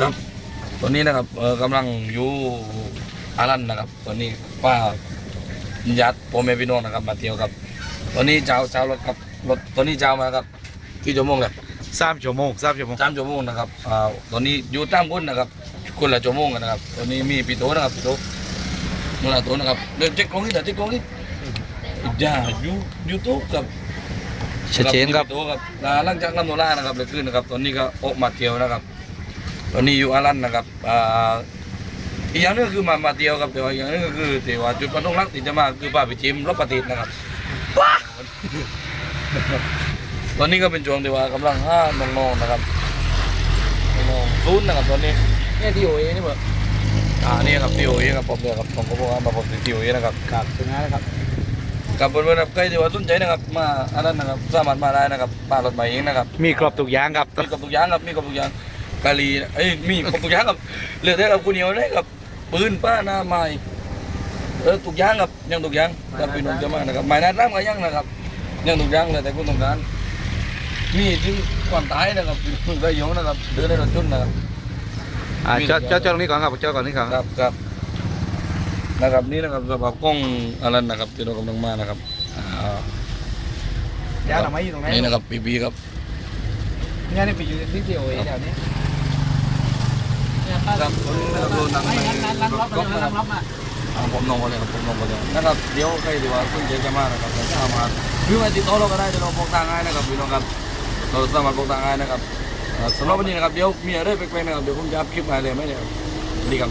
ครับ ตอนนี้นะครับเออกำลังอยู่อารันนะครับตอนนี้ป้ายัดพ่อแม่พี่น้องนะครับ มาเที่ยวครับ ตอนนี้เจ้าเจ้ารถครับรถตอนนี้เจ้ามาครับกี่ชั่วโมงเลยสามชั่วโมงสามชั่วโมงสามชั่วโมงนะครับอ่าตอนนี้อยู่ตามคนนะครับคนละชั่วโมงกันนะครับตอนนี้มีพี่โตนะครับพี่โตนู่นละโตนะครับเดินเจ๊กกล้องนี่เดินเจ๊กกล้องนี่อย่าอยู่ยูทูบกับชัดเจนครับพี่โตครับอ่าหลังจากน้ำโนล่านะครับเลยขึ้นนะครับ ตอนนี้ก็ออกมาเที่ยวนะครับ ตอนนี้อยู่อารันนะครับอ่าอีกอย่างหนึงก็คือมามาเที่ยวครับแต่ว่าอีกอย่างหนึงก็คือแต่ว่าจุดประสงค์หลักที่จะมาคือพาไปชิมรถปฏิทินนะครับตอนนี้ก็เป็นช่วงที่ว่ากำลังห้าน้องๆนะครับน้องๆรุ่นนะครับตอนนี้เนี่ยที่โอเอนี่เบอร์อ่านี่ครับทีโอเอครับผมเดียวครับผมก็บอกว่ามาผมทีโอเอนะครับครับถึงนั้นนะครับกับเพื่อนๆครับใครที่ว่าสนใจนะครับ มาอันนั้นนะครับสามารถมาได้นะครับมารถมาเองนะครับ มีครบทุกอย่างครับมีกับทุกอย่างครับมีกับทุกอย่าง กะลีเอ้ยมีครบทุกอย่างครับเหลือแต่กับคุณเหนียวได้ครับปืนป้าหน้าไม้เออทุกอย่างครับยังทุกอย่างถ้าพี่น้องจะมานะครับไม้หน้าร่างก็ยังนะครับ ยังทุกอย่างเลยแต่คุณต้องการมีถึงความตายนะครับได้ยงนะครับเดินได้รถจุนนะครับอ่าจอดจอดจอดตรงนี้ก่อนครับจอดก่อนนี่ก่อนครับครับนะครับนี่นะครับสำหรับกล้องอะไรนะครับที่เรากำลังมานะครับอ่ายาหน่อไม้อยู่ตรงไหนนี่นะครับปีบีครับเนี่ยนี่ไปอยู่ที่ที่โอเอแถวนี้เนี่ยป้า ครับตอนะครับเรานั่งไม่ในงั้นนั้นรับรถรับนะครัรับบรับมาอ่าผมนองกันเลยครับผมลองกันเลยนะครับเดี๋ยวใครดีว่าซึ่งเจจะมานะครับผมสามารถหรือว่าติดต่อเราก็ได้เดี๋ยวเราบอกทางให้นะครับพี่น้องครับเราสามารถบอกทางให้นะครับสำหรับวันนี้นะครับเดี๋ยวมีอะไรแปลกๆนะครับเดี๋ยวผมจะอัพคลิปมาเลยไหมเนี่ยดีครับ